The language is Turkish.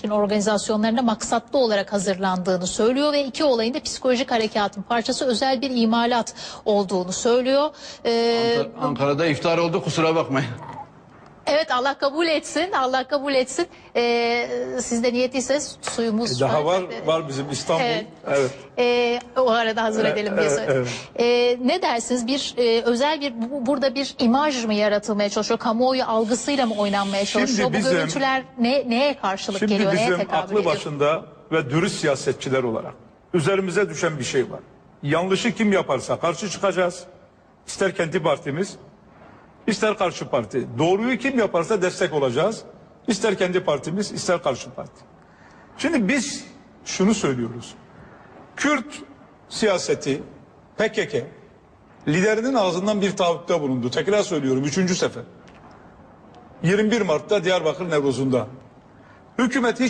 ilişkin organizasyonlarına maksatlı olarak hazırlandığını söylüyor ve iki olayın da psikolojik harekatın parçası özel bir imalat olduğunu söylüyor. Ee, Ankara'da iftar oldu kusura bakmayın. Evet Allah kabul etsin, Allah kabul etsin. Ee, siz de niyetliyseniz suyumuz Daha var Ee, var bizim İstanbul. Evet. Evet. Ee, o arada hazır edelim diye evet, söyledim. Ee, ne dersiniz? Bir e, özel bir bu- burada bir imaj mı yaratılmaya çalışıyor? Kamuoyu algısıyla mı oynanmaya çalışıyor? bizim- bu görüntüler ne neye karşılık Şimdi geliyor? Neye bizim aklı ediyor? başında ve dürüst siyasetçiler olarak üzerimize düşen bir şey var. Yanlışı kim yaparsa karşı çıkacağız. İster kendi partimiz, ister karşı parti. Doğruyu kim yaparsa destek olacağız. İster kendi partimiz, ister karşı parti. Şimdi biz şunu söylüyoruz. Kürt siyaseti, PKK, liderinin ağzından bir taahhütte bulundu. Tekrar söylüyorum, üçüncü sefer. 21 Mart'ta Diyarbakır Nevruz'unda. Hükümet hiç